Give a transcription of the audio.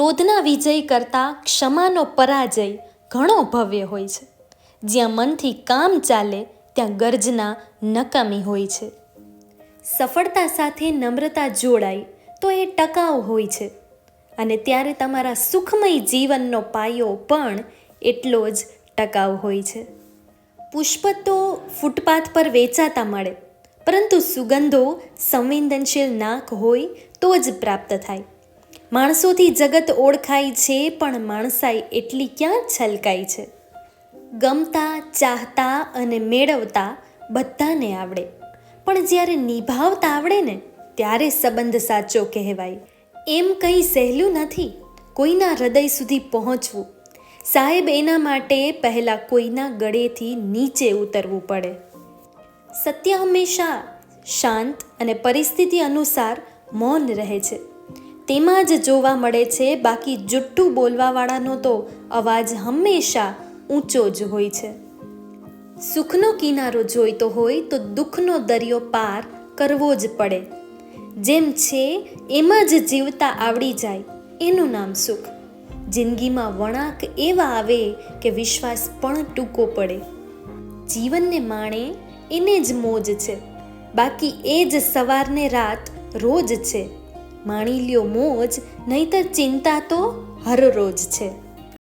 ક્રોધના વિજય કરતાં ક્ષમાનો પરાજય ઘણો ભવ્ય હોય છે. જ્યાં મનથી કામ ચાલે, ત્યાં ગર્જના નકામી હોય છે. સફળતા સાથે નમ્રતા જોડાય, તો એ ટકાઉ હોય છે. અને ત્યારે તમારા સુખમય જીવનનો પાયો પણ એટલો જ ટકાઉ હોય છે. પુષ્પ તો ફૂટપાથ પર વેચાતા મળે, પરંતુ સુગંધો સંવેદનશીલ નાક હોય તો જ પ્રાપ્ત થાય. માણસોથી જગત ઓળખાય છે, પણ માણસાઈ એટલી ક્યાં છલકાય છે? ગમતા, ચાહતા અને મેળવતા બધાને આવડે. પણ જ્યારે નિભાવતા આવડે ને, ત્યારે સંબંધ સાચો કહેવાય. એમ કંઈ સહેલું નથી, કોઈના હૃદય સુધી પહોંચવું. સાહેબ એના માટે પહેલાં કોઈના ગળેથી નીચે ઉતરવું પડે. સત્ય હંમેશા શાંત અને પરિસ્થિતિ અનુસાર મૌન રહે છે. તેમાં જ જોવા મળે છે, બાકી જુઠ્ઠું બોલવાવાળાનો તો અવાજ હંમેશા ઊંચો જ હોય છે. સુખનો કિનારો જોઈતો હોય તો દુઃખનો દરિયો પાર કરવો જ પડે. જેમ છે, એમાં જ જીવતા આવડી જાય. એનું નામ સુખ. જિંદગીમાં વળાંક એવા આવે કે વિશ્વાસ પણ ટૂંકો પડે. જીવનને માણે એને જ મોજ છે. બાકી એ જ સવારને રાત રોજ છે. માણી લ્યો મોજ નહીતર ચિંતા તો હર રોજ છે.